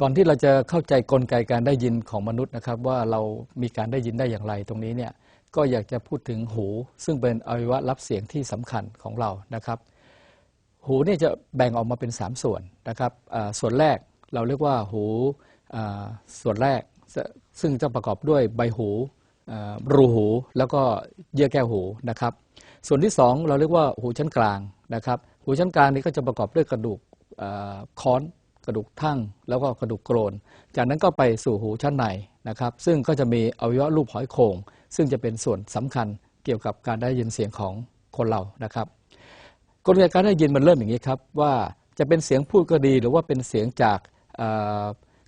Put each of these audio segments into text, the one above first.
ก่อนที่เราจะเข้าใจกลไกการได้ยินของมนุษย์นะครับ ว่าเรามีการได้ยินได้อย่างไรตรงนี้เนี่ยก็อยากจะพูดถึงหู ซึ่งเป็นอวัยวะรับเสียงที่สำคัญของเรานะครับ หูเนี่ยจะแบ่งออกมาเป็น 3 ส่วนนะครับส่วนแรกเราเรียกว่าหูส่วนแรก ซึ่งจะประกอบด้วยใบหูรูหูแล้วก็เยื่อแก้วหูนะครับ ส่วนที่ 2 เราเรียกว่าหูชั้นกลางนะครับ หูชั้นกลางนี้ก็จะประกอบด้วยกระดูกอค้อน กระดูกทั่งแล้วก็กระดูกโกรน จากนั้นก็ไปสู่หูชั้นในนะครับ ซึ่งก็จะมีอวัยวะรูปหอยโขงซึ่งจะเป็นส่วนสำคัญเกี่ยวกับการได้ยินเสียงของคนเรานะครับกลไกการได้ยินมันเริ่มอย่างนี้ครับว่าจะเป็นเสียงพูดก็ดี หรือว่าเป็นเสียงจากเ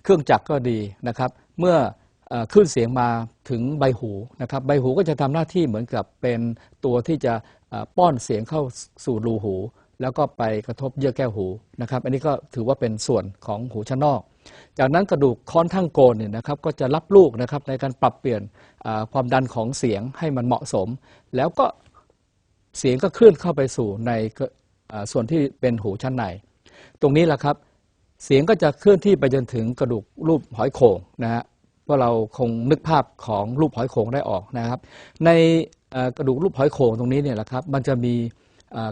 เครื่องจักรก็ดีนะครับ เมื่อเอ่อคลื่นเสียงมาถึงใบหูนะครับ ใบหูก็จะทำหน้าที่เหมือนกับเป็นตัวที่จะป้อนเสียงเข้าสู่รูหู แล้วก็ไปกระทบเยื่อแก้วหูนะครับ อันนี้ก็ถือว่าเป็นส่วนของหูชั้นนอก จากนั้นกระดูกค้อนทั้งโกนเนี่ยนะครับก็จะรับลูกนะครับในการปรับเปลี่ยนความดันของเสียงให้มันเหมาะสม แล้วก็เสียงก็เคลื่อนเข้าไปสู่ในส่วนที่เป็นหูชั้นใน ตรงนี้แหละครับเสียงก็จะเคลื่อนที่ไปจนถึงกระดูกรูปหอยโข่งนะฮะว่าเราคงนึกภาพของรูปหอยโข่งได้ออกนะครับ ในกระดูกรูปหอยโข่งตรงนี้เนี่ยแหละครับ มันจะมี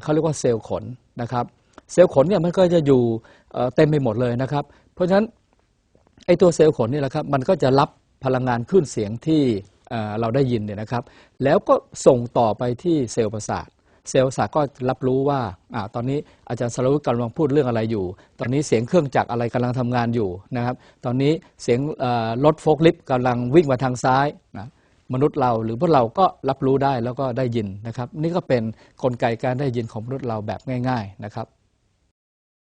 เขาเรียกว่าเซลล์ขนนะครับ เซลล์ขนเนี่ยมันก็จะอยู่เต็มไปหมดเลยนะครับ เพราะฉะนั้นไอ้ตัวเซลล์ขนนี่แหละครับมันก็จะรับพลังงานคลื่นเสียงที่เราได้ยินเนี่ยนะครับ แล้วก็ส่งต่อไปที่เซลล์ประสาทเซลล์ประสาทก็รับรู้ว่าอตอนนี้อาจารย์สรวุฒิกำลังพูดเรื่องอะไรอยู่ ตอนนี้เสียงเครื่องจักรอะไรกำลังทำงานอยู่นะครับ ตอนนี้เสียงรถโฟล์คลิฟต์กำลังวิ่งมาทางซ้ายนะ มนุษย์เรา หรือพวกเราก็รับรู้ได้แล้วก็ได้ยินนะครับ นี่ก็เป็นกลไกการได้ยินของมนุษย์เราแบบง่าย ๆนะครับ